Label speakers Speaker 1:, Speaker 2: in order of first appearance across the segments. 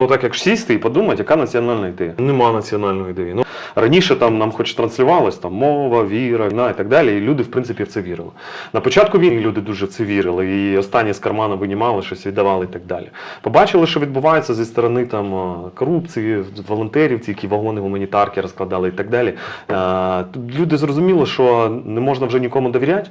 Speaker 1: Ну так як сісти і подумати, яка національна ідея. Нема національної ідеї. Ну раніше там нам хоч транслювалось там мова, віра, війна і так далі. І люди, в принципі, в це вірили. На початку війни люди дуже в це вірили, і останні з кармана винімали, щось віддавали і так далі. Побачили, що відбувається зі сторони там е, корупції, волонтерів, ці які вагони гуманітарки розкладали і так далі. Е, Люди зрозуміли, що не можна вже нікому довіряти.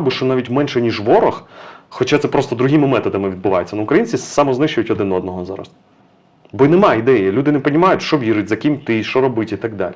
Speaker 1: би, що навіть менше, ніж ворог. Хоча це просто другими методами відбувається. Ну, українці самознищують один одного зараз. Бо немає ідеї. Люди не розуміють, що вірить, за ким ти, що робити і так далі.